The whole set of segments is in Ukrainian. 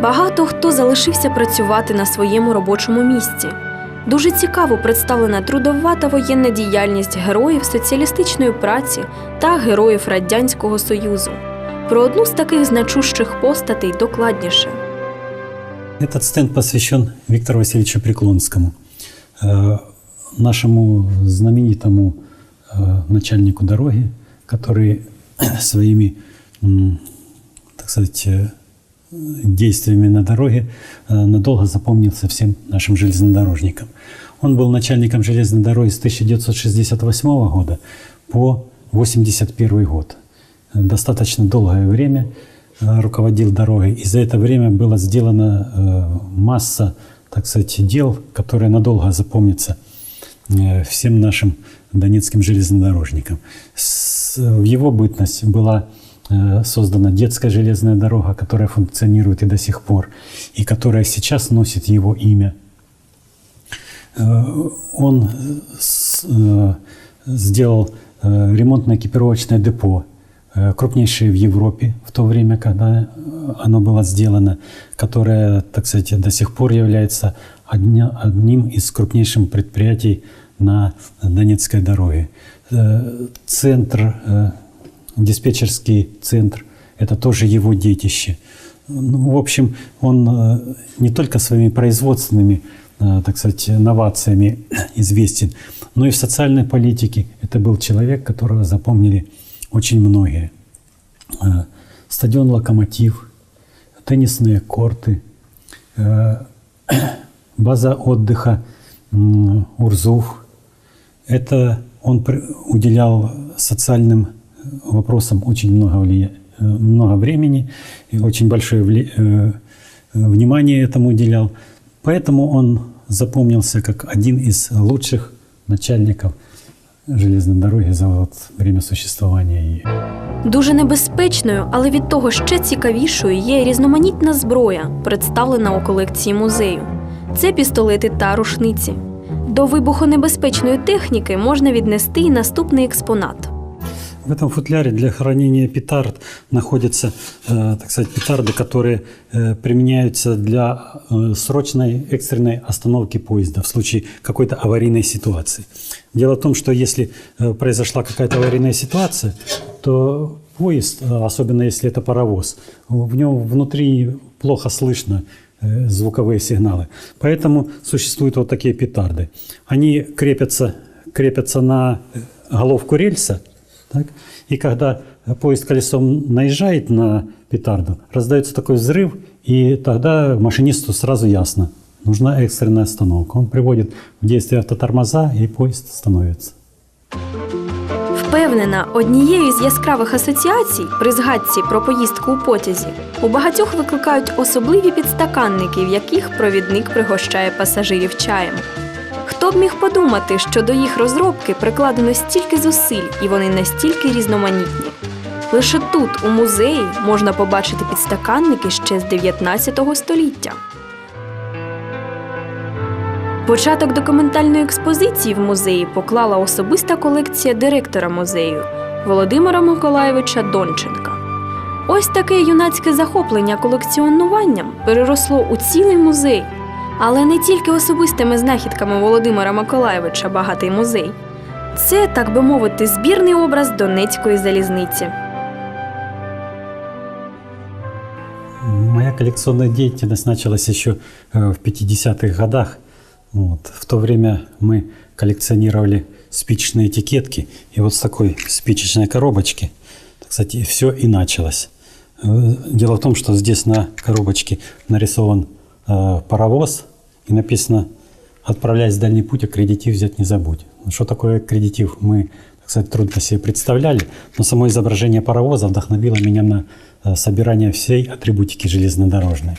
Багато хто залишився працювати на своєму робочому місці. Дуже цікаво представлена трудова та воєнна діяльність героїв соціалістичної праці та героїв Радянського Союзу. Про одну з таких значущих постатей докладніше. Этот стенд посвящен Виктору Васильевичу Преклонскому, э, нашему знаменитому э, начальнику дороги, который своими, м, так сказать, э, действиями на дороге э, надолго запомнился всем нашим железнодорожникам. Он был начальником железной дороги с 1968 года по 1981 год. Э, Достаточно долгое время э, руководил дорогой. И за это время была сделана э, масса, так сказать, дел, которые надолго запомнятся всем нашим донецким железнодорожникам. В его бытность была создана детская железная дорога, которая функционирует и до сих пор, и которая сейчас носит его имя. Э, Он э, сделал э, ремонтно-экипировочное депо, э, крупнейшее в Европе в то время, когда э, оно было сделано, которое, так сказать, до сих пор является одним из крупнейших предприятий на Донецкой дороге. Э, Центр, э, диспетчерский центр, это тоже его детище. Ну, в общем, он э, не только своими производственными, э, так сказать, новациями известен, но и в социальной политике. Это был человек, которого запомнили очень многие. Э, Стадион «Локомотив», теннисные корты, база отдыха м, «Урзуф». Это он уделял социальным вопросам очень много, влия- э, много времени и очень большое вли- э, э, внимание этому уделял. Поэтому он запомнился как один из лучших начальников железной дороги за вот время существования ее. Дуже небезпечною, але від того ще цікавішою є різноманітна зброя, представлена у колекції музею. Це пістолети та рушниці. До вибухонебезпечної техніки можна віднести і наступний експонат. В этом футляре для хранения петард находятся, э, так сказать, петарды, которые э, применяются для э, срочной экстренной остановки поезда в случае какой-то аварийной ситуации. Дело в том, что если произошла какая-то аварийная ситуация, то поезд, особенно если это паровоз, в нем внутри плохо слышно звуковые сигналы. Поэтому существуют вот такие петарды. Они крепятся, крепятся на головку рельса, так? И когда поезд колесом наезжает на петарду, раздается такой взрыв, и тогда машинисту сразу ясно, нужна экстренная остановка. Он приводит в действие автотормоза, и поезд становится. Впевнена, однією з яскравих асоціацій при згадці про поїздку у потязі у багатьох викликають особливі підстаканники, в яких провідник пригощає пасажирів чаєм. Хто б міг подумати, що до їх розробки прикладено стільки зусиль і вони настільки різноманітні. Лише тут, у музеї, можна побачити підстаканники ще з 19 століття. Початок документальної експозиції в музеї поклала особиста колекція директора музею Володимира Миколаєвича Донченка. Ось таке юнацьке захоплення колекціонуванням переросло у цілий музей. Але не тільки особистими знахідками Володимира Миколаєвича багатий музей. Це, так би мовити, збірний образ Донецької залізниці. Моя коллекционная деятельность началась еще э, в 50-х годах. Вот. В то время мы коллекционировали спичечные этикетки. И вот с такой спичечной коробочки, кстати, все и началось. Э, Дело в том, что здесь на коробочке нарисован э, паровоз и написано «Отправляясь в дальний путь, аккредитив взять не забудь». Ну, Что такое аккредитив, мы, так сказать, трудно себе представляли, но само изображение паровоза вдохновило меня на э, собирание всей атрибутики железнодорожной.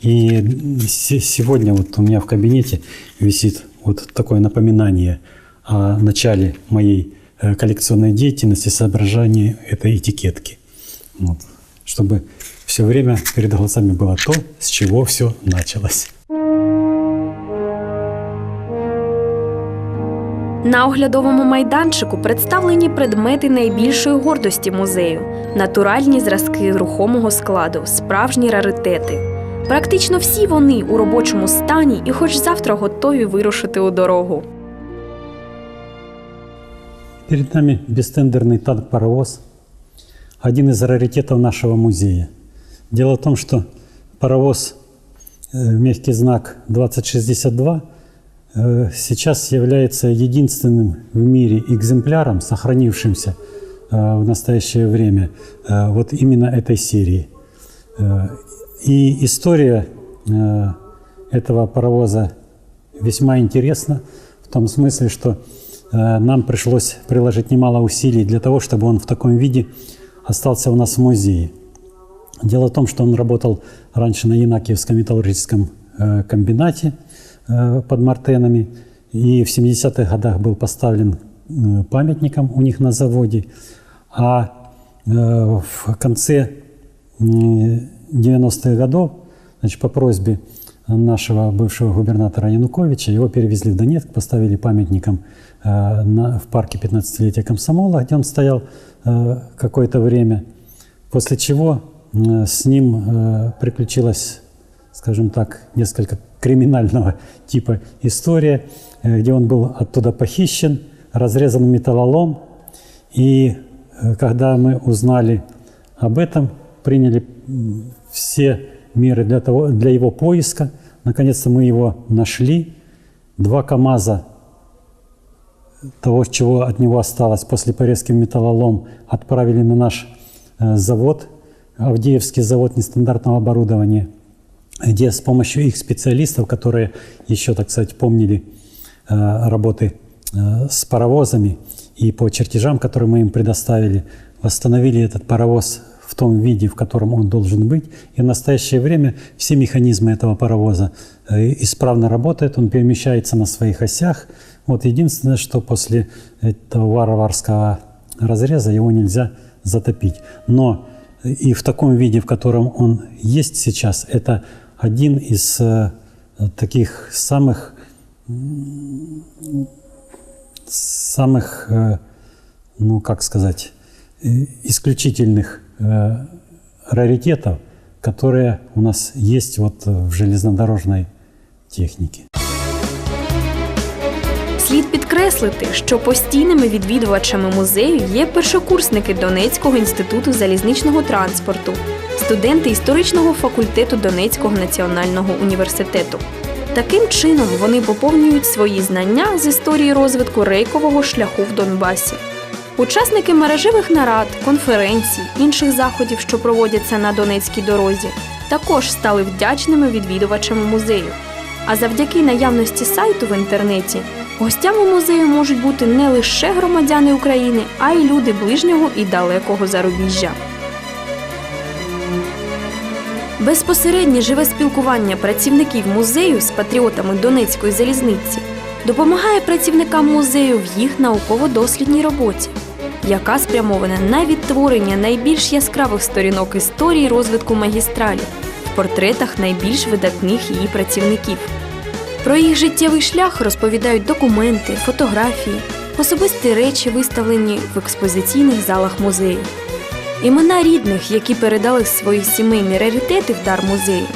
И сегодня вот у меня в кабинете висит вот такое напоминание о начале моей э, коллекционной деятельности, соображении этой этикетки. Вот. Чтобы все время перед глазами было то, с чего все началось. На оглядовому майданчику представлені предмети найбільшої гордості музею, натуральні зразки рухомого складу, справжні раритети. Практично всі вони у робочому стані і хоч завтра готові вирушити у дорогу. Перед нами бестендерный танк-паровоз, один из раритетов нашего музея. Дело в том, что паровоз э, мягкий знак 2062 э, сейчас является единственным в мире экземпляром, сохранившимся э, в настоящее время э, вот именно этой серии. Э, И история э, этого паровоза весьма интересна в том смысле, что э, нам пришлось приложить немало усилий для того, чтобы он в таком виде остался у нас в музее. Дело в том, что он работал раньше на Янакиевском металлургическом э, комбинате э, под Мартенами, и в 70-х годах был поставлен памятником у них на заводе, а в конце м, 90-х годов, значит, по просьбе нашего бывшего губернатора Януковича, его перевезли в Донецк, поставили памятником в парке 15-летия комсомола, где он стоял э, какое-то время, после чего с ним э, приключилась, скажем так, несколько криминального типа история, э, где он был оттуда похищен, разрезан металлолом, и э, когда мы узнали об этом, приняли все меры для, того, для его поиска. Наконец-то мы его нашли. Два КАМАЗа того, чего от него осталось после порезки в металлолом, отправили на наш э, завод, Авдеевский завод нестандартного оборудования, где с помощью их специалистов, которые еще, так сказать, помнили э, работы э, с паровозами и по чертежам, которые мы им предоставили, восстановили этот паровоз в том виде, в котором он должен быть. И в настоящее время все механизмы этого паровоза э, исправно работают, он перемещается на своих осях. Вот единственное, что после этого варварского разреза его нельзя затопить. Но и в таком виде, в котором он есть сейчас, это один из э, таких самых самых, э, ну как сказать, э, исключительных э, раритетов, которые у нас есть вот в железнодорожной технике. Слід підкреслити, що постійними відвідувачами музею є першокурсники Донецького інституту залізничного транспорту, студенти історичного факультету Донецького національного університету. Таким чином вони поповнюють свої знання з історії розвитку рейкового шляху в Донбасі. Учасники мережевих нарад, конференцій, інших заходів, що проводяться на Донецькій дорозі, також стали вдячними відвідувачами музею. А завдяки наявності сайту в інтернеті гостями музею можуть бути не лише громадяни України, а й люди ближнього і далекого зарубіжжя. Безпосереднє живе спілкування працівників музею з патріотами Донецької залізниці допомагає працівникам музею в їх науково-дослідній роботі, яка спрямована на відтворення найбільш яскравих сторінок історії розвитку магістралі в портретах найбільш видатних її працівників. Про їх життєвий шлях розповідають документи, фотографії, особисті речі, виставлені в експозиційних залах музею. Імена рідних, які передали свої сімейні раритети в дар музею,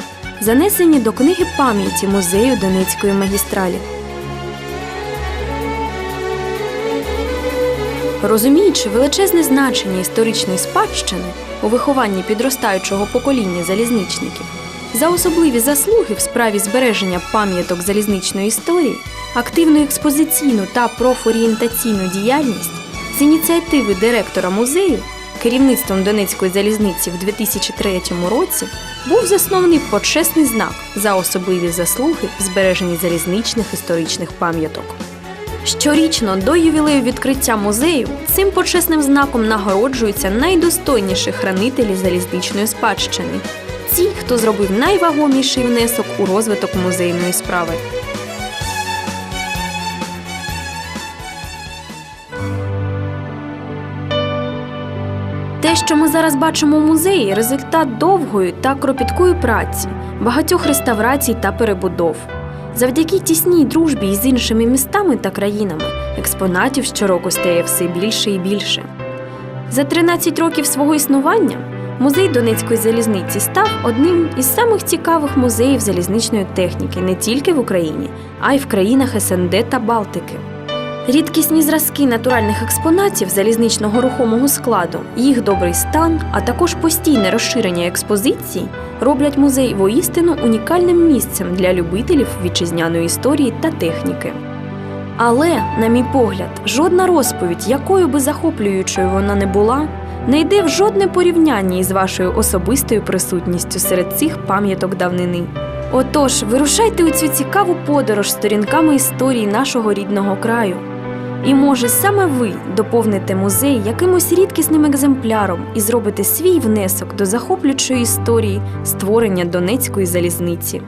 занесені до книги пам'яті музею Донецької магістралі. Розуміючи величезне значення історичної спадщини у вихованні підростаючого покоління залізничників, за особливі заслуги в справі збереження пам'яток залізничної історії, активну експозиційну та профорієнтаційну діяльність з ініціативи директора музею керівництвом Донецької залізниці в 2003 році був заснований почесний знак за особливі заслуги в збереженні залізничних історичних пам'яток. Щорічно до ювілею відкриття музею цим почесним знаком нагороджуються найдостойніші хранителі залізничної спадщини, ті, хто зробив найвагоміший внесок у розвиток музейної справи. Те, що ми зараз бачимо у музеї, результат довгої та кропіткої праці, багатьох реставрацій та перебудов. Завдяки тісній дружбі із іншими містами та країнами експонатів щороку стає все більше і більше. За 13 років свого існування Музей Донецької залізниці став одним із самих цікавих музеїв залізничної техніки не тільки в Україні, а й в країнах СНД та Балтики. Рідкісні зразки натуральних експонатів залізничного рухомого складу, їх добрий стан, а також постійне розширення експозицій роблять музей воістину унікальним місцем для любителів вітчизняної історії та техніки. Але, на мій погляд, жодна розповідь, якою би захоплюючою вона не була, не йде в жодне порівняння із вашою особистою присутністю серед цих пам'яток давнини. Отож, вирушайте у цю цікаву подорож сторінками історії нашого рідного краю. І може саме ви доповните музей якимось рідкісним екземпляром і зробите свій внесок до захоплюючої історії створення Донецької залізниці.